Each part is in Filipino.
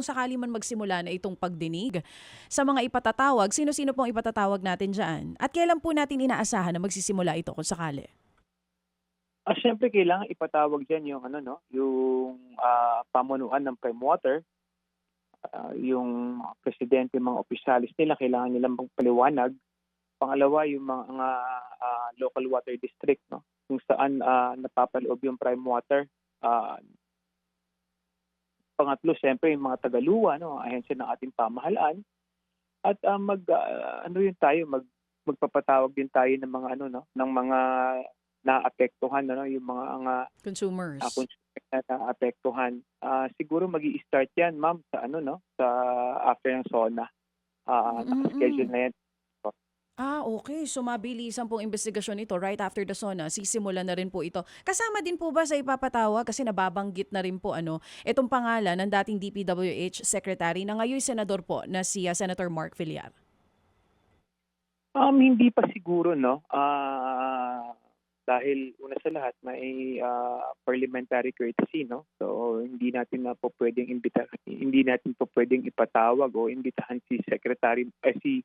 kung sakali man magsimula na itong pagdinig sa mga ipatatawag, sino-sino pong ipatatawag natin dyan? At kailan po natin inaasahan na magsisimula ito kung sakali? Ah, syempre kailangan ipatawag diyan yung ano no, yung ah, pamunuan ng Prime Water. Ah, yung presidente, mga opisyalis nila kailangan nilang magpaliwanag. Pangalawa, yung mga ah, local water district no, kung saan ah, napapaloob yung Prime Water. Ah, pangatlo, syempre yung mga tagaluwa no, ahensya ng ating pamahalaan. At ah, mag ah, ano yun tayo, mag magpapatawag din tayo ng mga ano no, ng mga naapektuhan ano yung mga mga Consumers. uh, consumer na naapektuhan. Ah, siguro magi start 'yan, ma'am, sa ano no, sa after ng SONA. Ah, Mm-mm. schedule na 'yan. Ah, okay. So mabilisan pong investigasyon ito right after the SONA. Sisimula na rin po ito. Kasama din po ba sa ipapatawag kasi nababanggit na rin po ano itong pangalan ng dating DPWH Secretary na ngayon senador po na si ah, Senator Mark Villar. Um hindi pa siguro no. Ah, dahil una sa lahat may ah, parliamentary courtesy no. So hindi natin na po pwedeng imbita hindi natin po pwedeng ipatawag o imbitahan si Secretary eh, si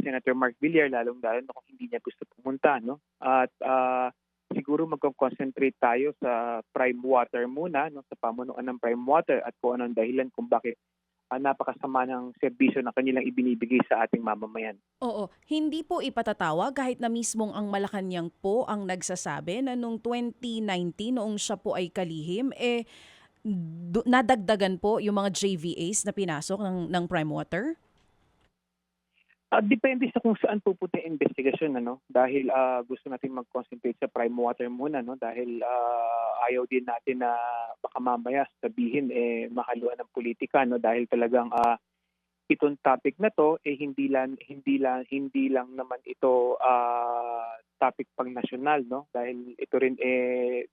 Senator Mark Villar lalong lalo na kung hindi niya gusto pumunta no. At ah, siguro magko-concentrate tayo sa Prime Water muna no sa pamunuan ng Prime Water at kung anong dahilan kung bakit ah, napakasama ng serbisyo na kanilang ibinibigay sa ating mamamayan. Oo, hindi po ipatatawag kahit na mismong ang Malacanang po ang nagsasabi na nung 2019 noong siya po ay kalihim eh nadagdagan po yung mga JVAs na pinasok ng ng Prime Water. Ah, depende sa kung saan pupunta yung investigasyon ano? Dahil ah, gusto natin mag-concentrate sa prime water muna no? Dahil ah, ayaw din natin na baka mamaya sabihin eh mahaluan ng politika no? Dahil talagang ah, itong topic na to eh hindi lang hindi lang hindi lang naman ito ah, topic pang nasyonal no? Dahil ito rin eh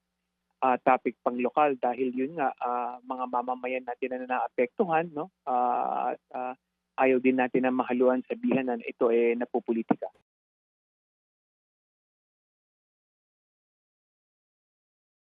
ah, topic pang lokal. Dahil yun nga ah, mga mamamayan natin na naapektuhan no? At ah, ayaw din natin na mahaluan sabihan na ito eh napupolitika.